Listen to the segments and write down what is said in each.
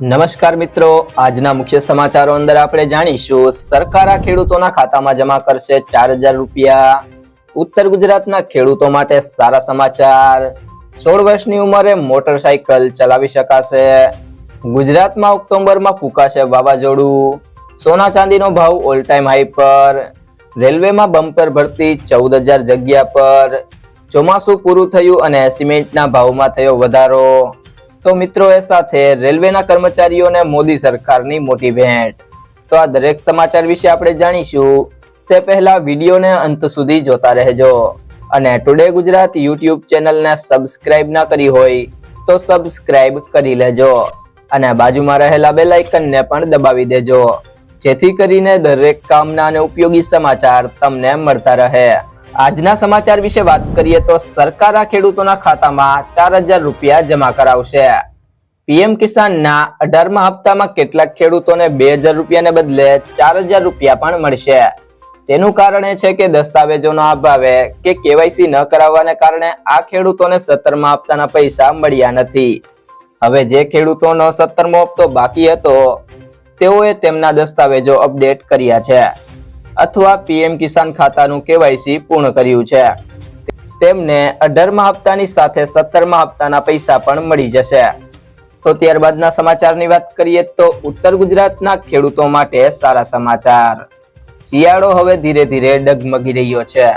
નમસ્કાર મિત્રો. આજના મુખ્ય સમાચારો અંદર આપણે જાણીશું. સરકાર ખેડૂતોના ખાતામાં જમા કરશે ચાર હજાર રૂપિયા. ઉત્તર ગુજરાતના ખેડૂતો માટે સારા સમાચાર. સોળ વર્ષની ઉંમરે મોટરસાયકલ ચલાવી શકાશે. ગુજરાતમાં ઓક્ટોબરમાં ફૂંકાશે વાવાઝોડું. સોના ચાંદીનો ભાવ ઓલ ટાઈમ હાઈ પર. રેલવેમાં બમ્પર ભરતી ચૌદ હજાર જગ્યા પર. ચોમાસું પૂરું થયું અને સિમેન્ટના ભાવમાં થયો વધારો. તો મિત્રો, એ સાથે રેલવેના કર્મચારીઓને મોદી સરકારની મોટી ભેટ. તો આ દરેક સમાચાર વિશે આપણે જાણીશું. તે પહેલા વિડીયોને અંત સુધી જોતા રહેજો અને ટુડે ગુજરાત યુટ્યુબ ચેનલને સબસ્ક્રાઇબ ના કરી હોય તો સબસ્ક્રાઇબ કરી લેજો અને બાજુમાં રહેલા બે લાઇકનને પણ દબાવી દેજો. જેથી કરીને દરેક કામના અને ઉપયોગી સમાચાર તમને મળતા રહે. આજના સમાચાર વિશે વાત કરીએ તો સરકાર આ ખેડૂતોના ખાતામાં ચાર હજાર રૂપિયા જમા કરાવશે. પીએમ કિસાનના અઢારમા હપ્તામાં કેટલાક ખેડૂતોને બે હજાર રૂપિયાને બદલે ચાર હજાર રૂપિયા પણ મળશે. તેનું કારણ એ છે કે દસ્તાવેજોના અભાવે કે કેવાયસી ન કરાવવાને કારણે આ ખેડૂતોને સત્તરમા હપ્તાના પૈસા મળ્યા નથી. હવે જે ખેડૂતોનો સત્તરમો હપ્તો બાકી હતો, તેઓએ તેમના દસ્તાવેજો અપડેટ કર્યા છે. અથવા પીએમ કિસાન ખાતાનું કેવાયસી પૂર્ણ કર્યું છે. તેમને અઢારમા હપ્તાની સાથે સત્તરમા હપ્તાના પૈસા પણ મળી જશે. તો ત્યારબાદના સમાચારની વાત કરીએ તો ઉત્તર ગુજરાતના ખેડૂતો માટે સારા સમાચાર. શિયાળો હવે ધીરે ધીરે ડગમગી રહ્યો છે.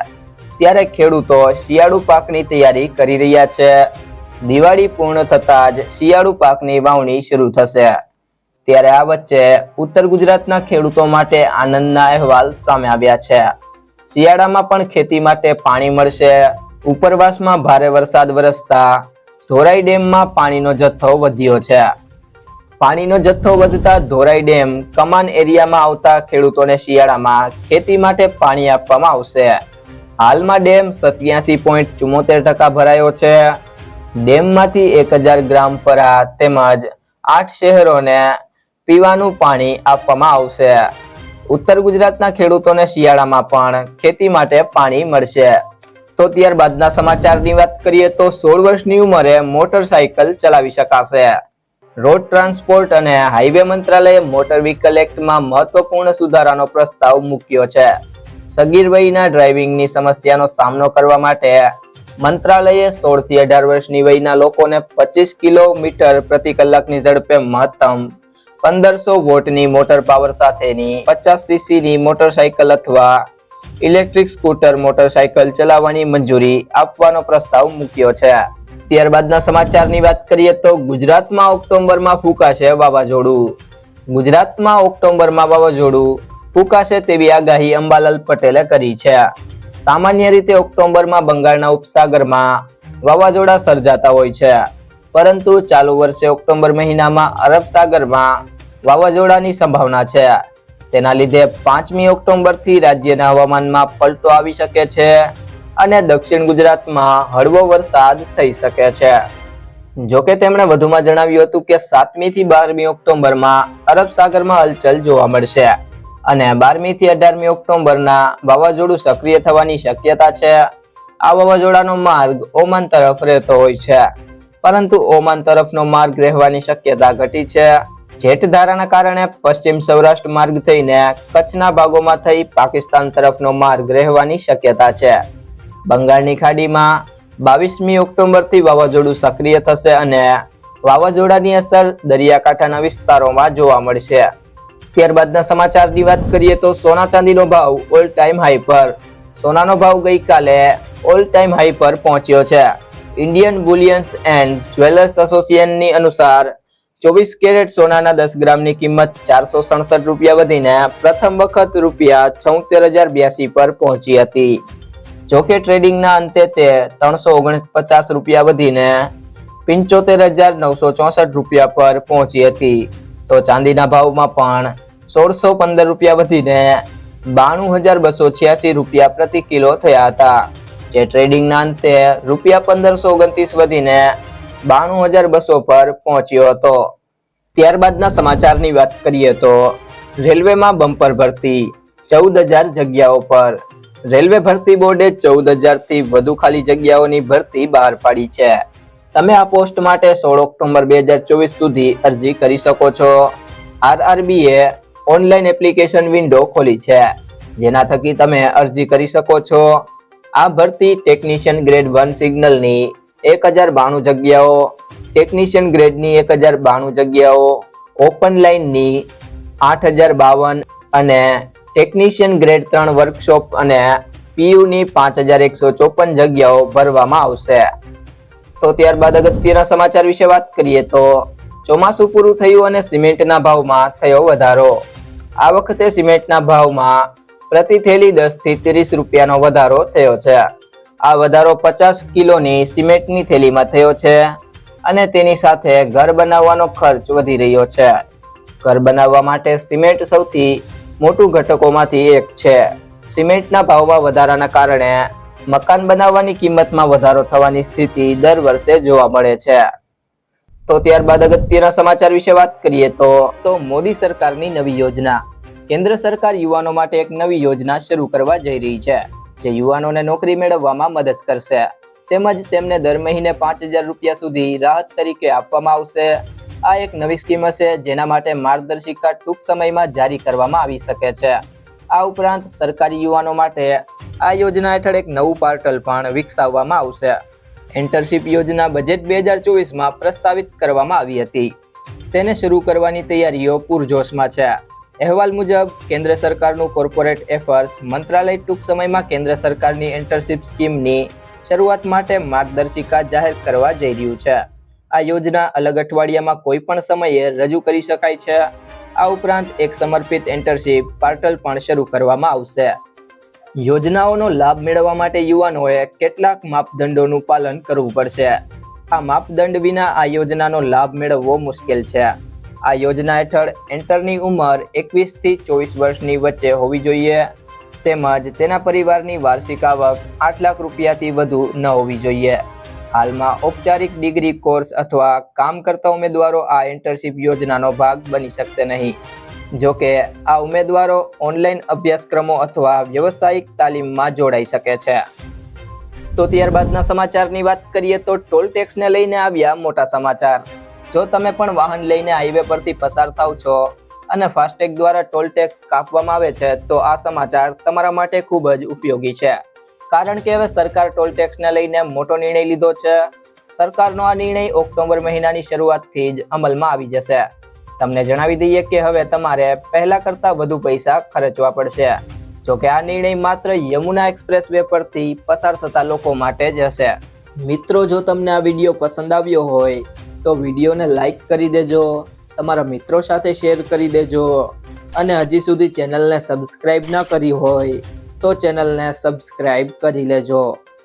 ત્યારે ખેડૂતો શિયાળુ પાકની તૈયારી કરી રહ્યા છે. દિવાળી પૂર્ણ થતાં જ શિયાળુ પાકની વાવણી શરૂ થશે. ત્યારે આ વચ્ચે ઉત્તર ગુજરાતના ખેડૂતો માટે આનંદના અહેવાલ સામે આવ્યા છે. શિયાળામાં પણ ખેતી માટે પાણી મળશે. ઉપરવાસમાં ભારે વરસાદ વરસતા ધોરાઈ ડેમમાં પાણીનો જથ્થો વધ્યો છે. પાણીનો જથ્થો વધતા ધોરાઈ ડેમ કમાન એરિયામાં આવતા ખેડૂતોને શિયાળામાં ખેતી માટે પાણી આપવામાં આવશે. હાલમાં ડેમ સત્યાસી પોઈન્ટ ચુમ્મોતેર ટકા ભરાયો છે. ડેમમાંથી એક હજાર ગ્રામ પરા તેમજ આઠ શહેરોને પીવાનું પાણી આપવામાં આવશે. ઉત્તર ગુજરાતના ખેડૂતોને શિયાળામાં પણ ખેતી માટે પાણી મળશે. તો ત્યારબાદના સમાચારની વાત કરીએ તો સોળ વર્ષની ઉંમરે મોટરસાયકલ ચલાવી શકાશે. રોડ ટ્રાન્સપોર્ટ અને હાઈવે મંત્રાલયે મોટર વ્હીકલ એક્ટમાં મહત્વપૂર્ણ સુધારાનો પ્રસ્તાવ મૂક્યો છે. સગીર વયના ડ્રાઇવિંગની સમસ્યાનો સામનો કરવા માટે મંત્રાલયે સોળથી અઢાર વર્ષની વયના લોકોને પચીસ કિલોમીટર પ્રતિ કલાકની ઝડપે મહત્તમ પંદરસો વોટની મોટર પાવર સાથેની પચાસ સીસીની મોટરસાયકલ અથવા ઇલેક્ટ્રિક સ્કૂટર મોટરસાયકલ ચલાવવાની મંજૂરી આપવાનો પ્રસ્તાવ મૂક્યો છે. ત્યારબાદના સમાચારની વાત કરીએ તો ગુજરાતમાં ઓક્ટોબરમાં ફૂંકાશે વાવાઝોડું. ગુજરાતમાં ઓક્ટોબરમાં વાવાઝોડું ફૂંકાશે તેવી આગાહી અંબાલાલ પટેલે કરી છે. સામાન્ય રીતે ઓક્ટોબરમાં બંગાળના ઉપસાગરમાં વાવાઝોડા સર્જાતા હોય છે. પરંતુ ચાલુ વર્ષે ઓક્ટોબર મહિનામાં અરબ સાગરમાં વાવાઝોડાની સંભાવના છે. તેના લીધે પાંચમી ઓક્ટોબરથી રાજ્યના હવામાનમાં પલટો આવી શકે છે અને દક્ષિણ ગુજરાતમાં હળવો વરસાદ થઈ શકે છે. જોકે તેમણે વધુમાં જણાવ્યું હતું કે સાતમી થી બારમી ઓક્ટોબરમાં અરબ સાગરમાં હલચલ જોવા મળશે અને બારમી થી અઢારમી ઓક્ટોબરના વાવાઝોડું સક્રિય થવાની શક્યતા છે. આ વાવાઝોડાનો માર્ગ ઓમાન તરફ રહેતો હોય છે, પરંતુ ઓમાન તરફનો માર્ગ રહેવાની શક્યતા ઘટી છે. જેઠ ધારાના કારણે પશ્ચિમ સૌરાષ્ટ્ર માર્ગ થઈને કચ્છના ભાગોમાં થઈ પાકિસ્તાન તરફનો માર્ગ રહેવાની શક્યતા છે. બંગાળની ખાડીમાં બાવીસમી ઓક્ટોબરથી વાવાઝોડું સક્રિય થશે અને વાવાઝોડાની અસર દરિયાકાંઠાના વિસ્તારોમાં જોવા મળશે. ત્યારબાદના સમાચારની વાત કરીએ તો સોના ચાંદીનો ભાવ ઓલ ટાઈમ હાઈ પર. સોનાનો ભાવ ગઈકાલે ઓલ ટાઈમ હાઈ પર પહોંચ્યો છે. ઇન્ડિયન બુલિયન્સ એન્ડ જ્વેલર્સ એસોસિએશનની અનુસાર ચોવીસ કેરેટ સોનાના દસ ગ્રામની કિંમત ચારસો સડસઠ રૂપિયા વધીને પ્રથમ વખત રૂપિયા છોતેર હજાર બ્યાસી પર પહોંચી હતી. જોકે ટ્રેડિંગના અંતે તે ત્રણસો ઓગણપચાસ રૂપિયા વધીને પંચોતેર હજાર નવસો ચોસઠ રૂપિયા પર પહોંચી હતી. તો ચાંદીના ભાવમાં પણ સોળસો પંદર રૂપિયા વધીને બાણું હજાર બસો છ્યાસી રૂપિયા પ્રતિ કિલો થયા હતા. જે ટ્રેડિંગના અંતે રૂપિયા પંદરસો ઓગણત્રીસ વધીને બાણું હજાર બસો પર પહોંચ્યો હતો. ત્યારબાદના સમાચારની વાત કરીએ તો રેલવેમાં બમ્પર ભરતી ચૌદ હજાર જગ્યાઓ પર. રેલવે ભરતી બોર્ડે ચૌદ હજારથી વધુ ખાલી જગ્યાઓની ભરતી બહાર પાડી છે. તમે આ પોસ્ટ માટે સોળ ઓક્ટોબર બે હજાર ચોવીસ સુધી અરજી કરી શકો છો. આરઆરબીએ ઓનલાઈન એપ્લિકેશન વિન્ડો ખોલી છે. જેના થકી તમે અરજી કરી શકો છો. આ ભરતી ટેકનિશિયન ગ્રેડ વન સિગ્નલની એક હજાર બાણું જગ્યાઓ ટેકનિશિયન ગ્રેડની એક હજાર બાણું જગ્યાઓ ઓપન લાઇનની આઠ હજાર બાવન અને ટેકનિશિયન ગ્રેડ ત્રણ વર્કશોપ અને પીયુની પાંચ હજાર એકસો ચોપન જગ્યાઓ ભરવામાં આવશે. તો ત્યારબાદ અગત્યના સમાચાર વિશે વાત કરીએ તો ચોમાસું પૂરું થયું અને સિમેન્ટના ભાવમાં થયો વધારો. આ વખતે સિમેન્ટના ભાવમાં પ્રતિ થેલી દસથી ત્રીસ રૂપિયાનો વધારો થયો છે. આ વધારો પચાસ કિલોની સિમેન્ટની થેલીમાં થયો છે અને તેની સાથે ઘર બનાવવાનો ખર્ચ વધી રહ્યો છે. ઘર બનાવવા માટે સિમેન્ટ સૌથી મોટું ઘટકોમાંથી એક છે. સિમેન્ટના ભાવમાં વધારાના કારણે મકાન બનાવવાની કિંમતમાં વધારો થવાની સ્થિતિ દર વર્ષે જોવા મળે છે. તો ત્યારબાદ અગત્યના સમાચાર વિશે વાત કરીએ તો તો મોદી સરકારની નવી યોજના. કેન્દ્ર સરકાર યુવાનો માટે એક નવી યોજના શરૂ કરવા જઈ રહી છે. જે યુવાનોને નોકરી મેળવવામાં મદદ કરશે. તેમજ તેમને દર મહિને પાંચ હજાર રૂપિયા સુધી રાહત તરીકે આપવામાં આવશે. આ એક નવી સ્કીમ હશે જેના માટે માર્ગદર્શિકા ટૂંક સમયમાં જારી કરવામાં આવી શકે છે. આ ઉપરાંત સરકારી યુવાનો માટે આ યોજના હેઠળ એક નવું પોર્ટલ પણ વિકસાવવામાં આવશે. ઇન્ટર્નશીપ યોજના બજેટ બે હજાર ચોવીસમાં પ્રસ્તાવિત કરવામાં આવી હતી. તેને શરૂ કરવાની તૈયારીઓ પૂરજોશમાં છે. અહેવાલ મુજબ, કેન્દ્ર સરકારનું કોર્પોરેટ એફર્સ મંત્રાલય ટૂંક સમયમાં કેન્દ્ર સરકારની ઇન્ટર્નશીપ સ્કીમની શરૂઆત માટે માર્ગદર્શિકા જાહેર કરવા જઈ રહ્યું છે. આ યોજના અલગ અઠવાડિયામાં કોઈ પણ સમયે રજૂ કરી શકાય છે. આ ઉપરાંત એક સમર્પિત ઇન્ટર્નશીપ પોર્ટલ પણ શરૂ કરવામાં આવશે. યોજનાઓનો લાભ મેળવવા માટે યુવાનોએ કેટલાક માપદંડોનું પાલન કરવું પડશે. આ માપદંડ વિના આ યોજનાનો લાભ મેળવવો મુશ્કેલ છે. આ યોજના હેઠળ એન્ટરની ઉંમર એકવીસથી ચોવીસ વર્ષની વચ્ચે હોવી જોઈએ. તેમજ તેના પરિવારની વાર્ષિક આવક આઠ લાખ રૂપિયાથી વધુ ન હોવી જોઈએ. હાલમાં ઔપચારિક ડિગ્રી કોર્સ અથવા કામ કરતા ઉમેદવારો આ ઇન્ટર્નશીપ યોજનાનો ભાગ બની શકશે નહીં. જોકે, આ ઉમેદવારો ઓનલાઈન અભ્યાસક્રમો અથવા વ્યવસાયિક તાલીમમાં જોડાઈ શકે છે. તો ત્યારબાદના સમાચારની વાત કરીએ તો ટોલ ટેક્સને લઈને આવ્યા મોટા સમાચાર. જો તમે પણ વાહન લઈને હાઈવે પરથી પસાર થાવ છો અને ફાસ્ટેગ દ્વારા ટોલ ટેક્સ કાપવામાં આવે છે, તો આ સમાચાર તમારા માટે ખૂબ જ ઉપયોગી છે. કારણ કે હવે સરકાર ટોલ ટેક્સને લઈને મોટો નિર્ણય લીધો છે. સરકારનો આ નિર્ણય ઓક્ટોબર મહિનાની શરૂઆતથી જ અમલમાં આવી જશે. તમને જણાવી દઈએ કે હવે તમારે પહેલા કરતા વધુ પૈસા ખર્ચવા પડશે. જો કે આ નિર્ણય માત્ર યમુના એક્સપ્રેસ વે પરથી પસાર થતા લોકો માટે જ હશે. મિત્રો, જો તમને આ વીડિયો પસંદ આવ્યો હોય તો વિડીયોને લાઈક કરી દેજો, તમારા મિત્રો સાથે શેર કરી દેજો અને હજી સુધી ચેનલને સબસ્ક્રાઈબ ન કરી હોય તો ચેનલને સબસ્ક્રાઈબ કરી લેજો.